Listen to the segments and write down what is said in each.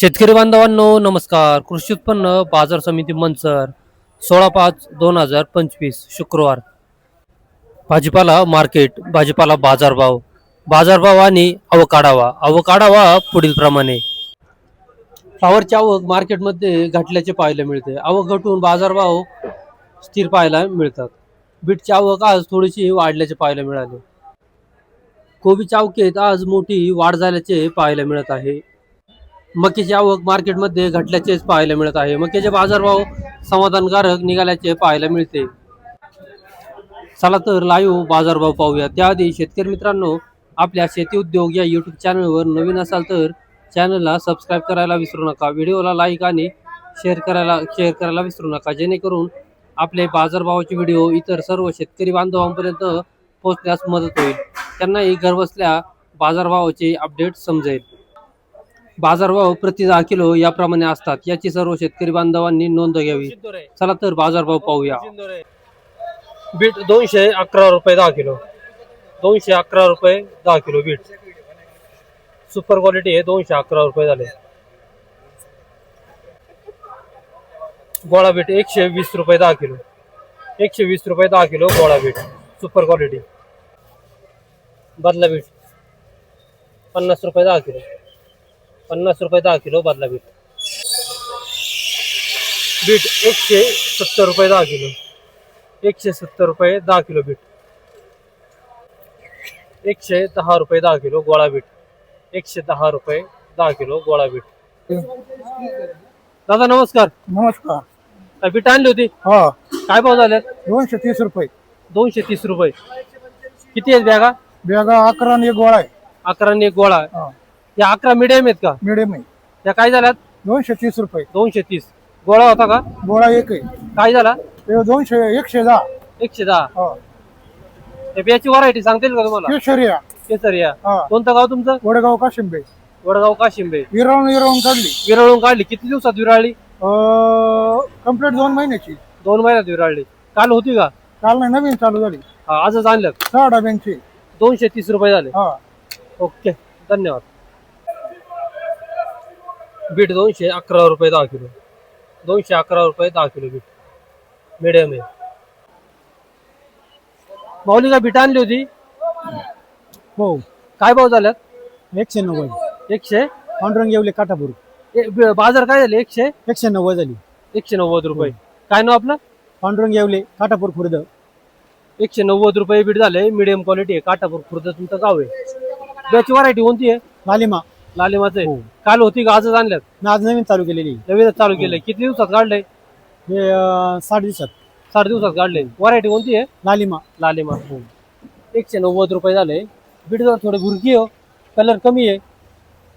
शेतकरी बांधवांनो नमस्कार. कृषी उत्पन्न बाजार समिती मंचर सोळा पाच दोन हजार पंचवीस शुक्रवार. भाजीपाला मार्केट भाजीपाला बाजारभाव. बाजारभाव आणि अवकाढावा. अवकाढावा पुढील प्रमाणे. फ्लावरची आवक मार्केटमध्ये घटल्याचे पाहायला मिळते. आवक घटून बाजारभाव स्थिर पाहायला मिळतात. बीटची आवक आज थोडीशी वाढल्याचे पाहायला मिळाले. कोबीच्या आवकेत आज मोठी वाढ झाल्याचे पाहायला मिळत आहे. मक्याची आवक मार्केटमध्ये घटल्याचेच पाहायला मिळत आहे. मक्याचे बाजारभाव समाधानकारक निघाल्याचे पाहायला मिळते. चला तर लाईव्ह बाजारभाव पाहूया. त्याआधी शेतकरी मित्रांनो आपल्या शेती उद्योग या यूट्यूब चॅनलवर नवीन असाल तर चॅनलला सबस्क्राईब करायला विसरू नका. व्हिडिओला लाईक आणि शेअर करायला शेअर करायला विसरू नका. जेणेकरून आपले बाजारभावाचे व्हिडिओ इतर सर्व शेतकरी बांधवांपर्यंत पोहोचण्यास मदत होईल. त्यांनाही घरबसल्या बाजारभावाचे अपडेट समजेल. बाजारभाव प्रति दहा किलो याप्रमाणे असतात. याची सर्व शेतकरी बांधवांनी नोंद घ्यावी. चला तर बाजारभाव पाहूया. बीट दोनशे अकरा रुपये दहा किलो. दोनशे अकरा रुपये दहा किलो बीट. सुपर क्वालिटी आहे दोनशे अकरा रुपये झाले. गोळा बीट एकशे वीस रुपये दहा किलो. एकशे वीस रुपये दहा किलो गोळा बीट. सुपर क्वालिटी बदला बीट. पन्नास रुपये दहा किलो. पन्नास रुपये दहा किलो बदला बीट. बीट एकशे सत्तर रुपये दहा किलो. एकशे सत्तर रुपये दहा किलो बीट. एकशे दहा रुपये दहा किलो गोळा बीट. एकशे दहा रुपये दहा किलो गोळा बीट. दादा नमस्कार. नमस्कार. काय बीट आणली होती? हा. काय भाव झाले दोनशे तीस रुपये. दोनशे तीस रुपये. किती आहेत बॅगा? बेगा अकरा आणि एक गोळा आहे. अकरा आणि एक गोळा. आहे. या अकरा मिडियम आहेत का? मिडियम आहे. त्या काय झाल्यात? दोनशे तीस रुपये. दोनशे तीस गोळा होता का? गोळा एक आहे. काय झाला? ते दोनशे एकशे दहा. एकशे दहा. हा. त्या बियाची व्हरायटी सांगता येईल का तुम्हाला? केशरिया केसरिया. हा. कोणतं गाव तुमचं? वडगाव काशिंबे. वडगाव काशिंबे. विरवून विरवून काढली. विरळून काढली. किती दिवसात विराळली? कंप्लीट दोन महिन्याची. दोन महिन्यात विराळली. काल होती का? काल नाही नवीन चालू झाली. हा, आजच आणलं. सहा डब्यांची दोनशे तीस रुपये झाले. हा. ओके. धन्यवाद. बीट दोनशे अकरा रुपये दहा किलो. दोनशे अकरा रुपये दहा किलो बीट. मिडियम आहे. माऊली का बीट आणली होती? हो. काय भाव झाल्यात? एकशे नव्वद. एकशे? पांडुरंग येवले काठापूर. ए- ब- बाजार काय झाले? एकशे? एकशे नव्वद झाली. एकशे नव्वद रुपये. काय नाव आपलं? पांडुरंग येवले काठापूर खुर्द. एकशे नव्वद रुपये बीट झाले. मिडियम क्वालिटी आहे. काटापूर खुर्द तुमचं गाव आहे. त्याची व्हरायटी कोणती आहे? लालिमा लालिमाचं. हो. आहे काल होती का आजच आणल्यात आज नवीन चालू केलेली. नवीनच चालू केलंय. किती दिवसात काढलंय? हे अं, साठ दिवसात. साठ दिवसात काढले व्हरायटी कोणती आहे? लालिमा. लालिमा. एकशे नव्वद रुपये झाले. बीट जरा थोडे भुरकी हो कलर कमी आहे.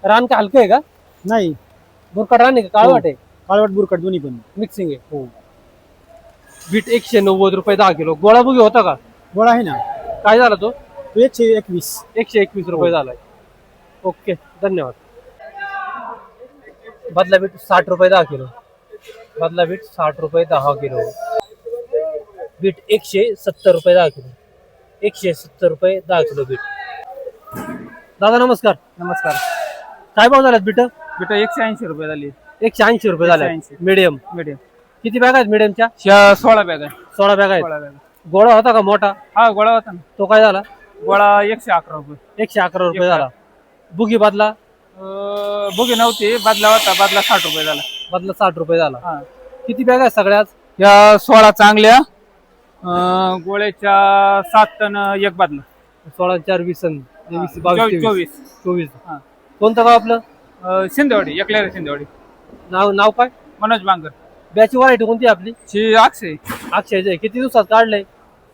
रान का हलकं आहे का? नाही. भुरकट रान आहे का? काळ हो. वाटे काळवट बुरकट दोन्ही पण मिक्सिंग आहे. हो. बीट एकशे नव्वद रुपये दहा किलो. गोळा बुगी होता का? गोळा आहे ना. काय झाला तो? तो एकशे एकवीस. एकशे एकवीस रुपये झालाय. ओके. धन्यवाद. बदला बीट साठ रुपये दहा किलो. बदला बीट साठ रुपये दहा किलो. बीट एकशे सत्तर रुपये दहा किलो. एकशे सत्तर रुपये दहा किलो बीट दादा नमस्कार. नमस्कार. काय भाव झाल्यात बीट बेटा एकशे ऐंशी रुपये झाली. एकशे ऐंशी रुपये झाले 180. मिडियम. मीडियम. किती बॅग आहेत मिडियमच्या? सोळा बॅग आहे सोळा बॅग आहेत. सोळा बॅग गोळा होता का मोठा? हा गोळा होता ना. तो काय झाला? गोळा एकशे अकरा रुपये. एकशे अकरा रुपये झाला. बुगी बदला? बुगी नव्हती. बदला होता. बदला साठ रुपये झाला. बदला साठ रुपये झाला. हा. किती बॅग आहेत सगळ्याच या सोळा चांगल्या अं, गोळ्याच्या सात टन एक बदला. सोळा चार वीस वीस चोवीस बावीस तेवीस. चोवीस. चोवीस. हा. कोणतं गाव आपलं? अं, शिंदेवाडी. एकल्या शिंदेवाडी. नाव नाव काय? मनोज बांगर. बॅची व्हरायटी कोणती आहे आपली? अक्षय. अक्षयचे किती दिवसात काढलंय?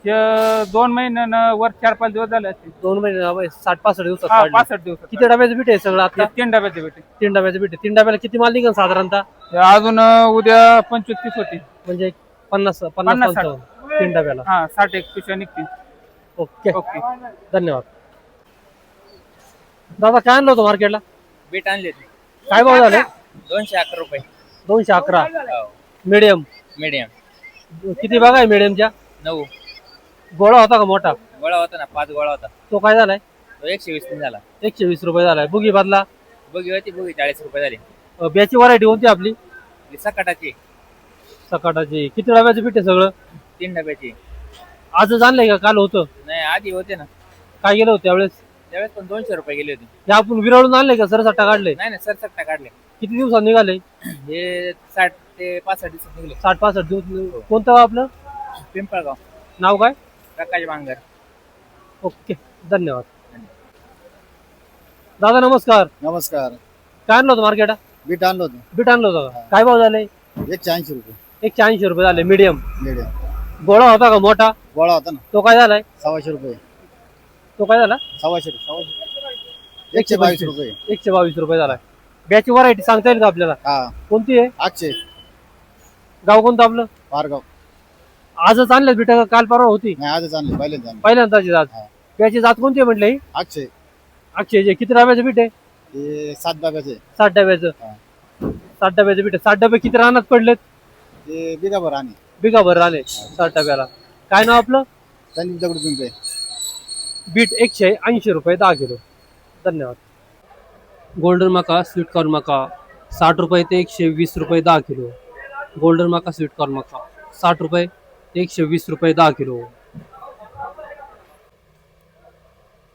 दोन महिन्यानं वर चार पाच दिवस झाले असतील. दोन महिने साठ पासष्ट दिवसात हा. पासष्ट दिवस किती डब्याचं बीट आहे सगळं आता? तीन डब्याचे भेटे तीन डब्याचं बीट आहे. तीन डब्याला किती माल निघेल साधारणतः? हे अजून अं, उद्या पंचवीस तीस होती म्हणजे पन्नास पन्नास पन्नास, साठ. पंचावन्न तीन डब्याला. हा साठ एक पिशव्या निघतील. ओके. ओके. धन्यवाद. दादा काय आणलं होतं मार्केटला? बीट आणले काय भाव झाले? दोनशे अकरा रुपये. दोनशे अकरा. हो. मिडियम मीडियम किती बघा आहे मिडियमच्या नऊ. गोळा होता का मोठा? गोळा होता ना पाच गोळा होता. तो काय झालाय? तो एकशे वीस झाला. एकशे वीस रुपये झालाय. बुगी बदला. बुगी होती बुगी चाळीस रुपये झाली. अं, ब्याची व्हरायटी कोणती आपली? ही सकाटाची. सकाटाची. किती डब्याचं पीठ आहे सगळं? तीन डब्याची. आजच आणलंय का? काल होतं. नाही आधी होते ना. काय गेलं होतं त्यावेळेस? त्यावेळेस पण दोनशे रुपये गेले होते. हे आपण विरळून आणले का? सरसट्टा काढले? नाही नाही सरसकटा काढले. किती दिवसात निघाले? हे साठ ते पासष्ट दिवसात निघले. साठ पासष्ट दिवस कोणतं गाव आपलं? पिंपळगाव. नाव काय? प्रकाश बांगर. ओके धन्यवाद. दादा नमस्कार. नमस्कार. काय आणलं होतं मार्केट बीट आणलं होतं. बीट आणलं होतं का? काय भाव झाले? एकशे ऐंशी रुपये. एकशे ऐंशी रुपये झाले मीडियम मिडियम गोळा होता का मोठा? गोळा होता ना. तो काय झालाय? सव्वाशे रुपये. तो काय झाला? सव्वाशे सव्वाशे एकशे बावीस रुपये. एकशे बावीस रुपये झालाय. ब्याची व्हरायटी सांगता येईल का आपल्याला? हा. कोणती आहे? आठशे. गाव कोणतं आपलं? पारगाव आजच आणलं बीट का काल परवा होती. नाही आजच आणले आणले. पहिल्यांदाची जात हा. ब्याची जात कोणती आहे म्हटलं ही? आठशे अक्षय किती डब्याचं बीट आहे? हे सात डब्याचे साठ डब्याचं. हा. साठ डब्याचं बीट आहे. साठ डबे किती रानात पडलेत? ते बिगाभर आणि बिगाभर राहिले साठ डब्याला. काय नाव आपलं? संदीप दगड पिंपे बीट एकशे ऐंशी रुपये दहा किलो. धन्यवाद. गोल्डन मका स्वीट कॉर्न मका साठ रुपये ते एकशे वीस रुपये दहा किलो. गोल्डन मका स्वीट कॉर्न मका साठ रुपये. एकशे वीस रुपये दहा किलो.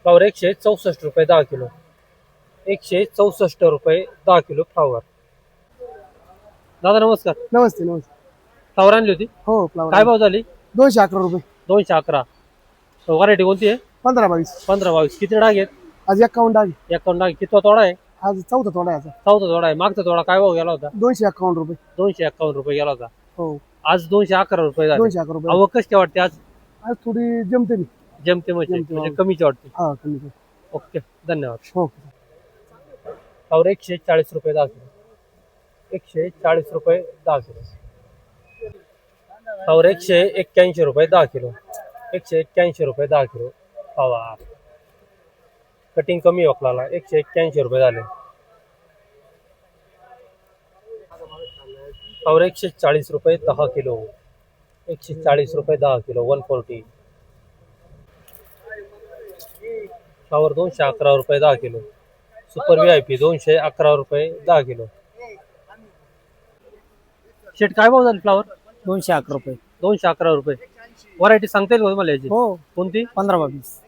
फ्लावर एकशे चौसष्ट रुपये दहा किलो. एकशे चौसष्ट रुपये दहा किलो फ्लावर. दादा नमस्कार. नमस्ते नमस्ते. फ्लावर आणली होती? हो फ्लावर काय भाव झाली? दोनशे अकरा रुपये. दोनशे अकरा. व्हरायटी कोणती आहे? पंधरा बावीस. पंधरा बावीस. किती डाग आहेत? आज एक्कावन्न डाग एकावन्न डाग. कितवा तोडा आहे? आज चौथा तोडा आहे याचा. चौथा तोडा आहे. मागचा तोडा काय भाव गेला होता? दोनशे एक्कावन्न रुपये. दोनशे एक्कावन्न रुपये गेला होता. हो. आज दोनशे अकरा रुपये झाले. दोनशे अकरा रुपये. आवक कशी काय वाटते आज? आज थोडी जमते मी. जमते म्हणजे? जमते, म्हणजे हो. कमीची वाटते. हा कमी कमी. ओके धन्यवाद. हो. एकशे चाळीस रुपये दहा किलो. एकशे चाळीस रुपये दहा किलो. और एकशे एक्क्याऐंशी रुपये दहा किलो. एकशे एक्क्याऐंशी रुपये दहा किलो. हवा कटिंग कमी वकलाला एकशे एक्क्याऐंशी रुपये झाले. और एकशे चाळीस रुपये दहा किलो एकशे चाळीस रुपये दहा किलो वन फोर्टी फ्लावर दोनशे अकरा रुपये दहा kilo. Super V I P दोनशे अकरा रुपये दहा किलो। शेट काय भाव झाले फ्लावर? दोनशे अकरा रुपये। दोनशे अकरा रुपये। व्हरायटी सांगता येईल का मला याची? हो. कोणती? पंधरा बावीस.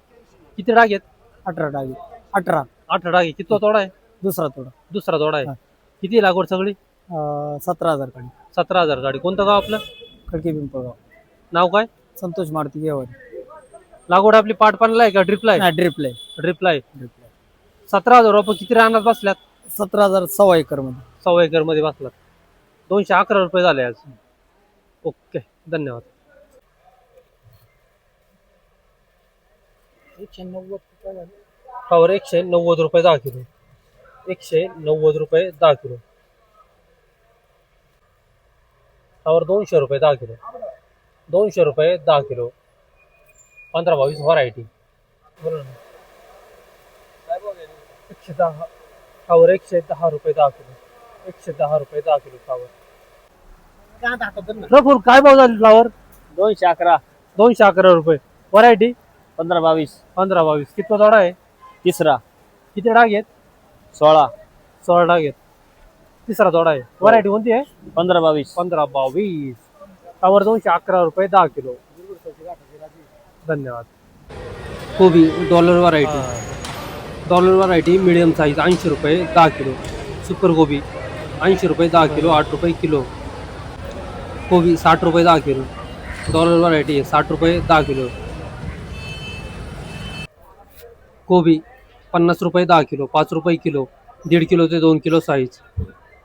किती डाग आहेत? अठरा डाग अठरा. अठरा डाग आहे किती तोडा आहे? दुसरा तोडा. दुसरा तोडा आहे. किती लागवड सगळी? सतरा हजार काढी सतरा हजार गाडी. कोणतं गाव आपलं? खडके पिंपळगाव. नाव काय? संतोष मारुती गेवारी लागवड आपली पाट पानला आहे का? ड्रिपला आहे? ड्रिपले ड्रिपला आहे. ड्रिपले सतरा हजार रुपये किती रानात बसल्यात? सतरा हजार सव्वा एकरमध्ये. सव्वा एकरमध्ये बसलात. दोनशे अकरा रुपये झाले आज. ओके धन्यवाद. एकशे नव्वद फ्लावर एकशे नव्वद रुपये दहा किलो. एकशे नव्वद रुपये दहा किलो. फ्लावर दोनशे रुपये दहा किलो. दोनशे रुपये दहा किलो. पंधरा बावीस व्हरायटी बरोबर? एकशे दहा. फ्लावर एकशे दहा रुपये दहा किलो. एकशे दहा रुपये दहा किलो फ्लावर प्रफुल काय भाव झाले फ्लावर? दोनशे अकरा. दोनशे अकरा रुपये. व्हरायटी पंधरा बावीस. पंधरा बावीस. कितवा तोडा आहे? तिसरा. किती डाग आहेत? सोळा. सोळा डाग आहेत. तिसरा तोडा आहे. व्हरायटी कोणती आहे? पंधरा बावीस. पंधरा बावीस. त्यावर दोनशे अकरा रुपये दहा किलो. धन्यवाद. कोबी dollar variety dollar variety medium size ऐंशी रुपये दहा किलो. सुपर गोबी ऐंशी रुपये दहा किलो आठ रुपये किलो. कोबी साठ रुपये दहा किलो. डॉलर व्हरायटी साठ रुपये दहा किलो. कोबी पन्नास रुपये दहा किलो पाच रुपये किलो दीड किलो ते दोन किलो साईज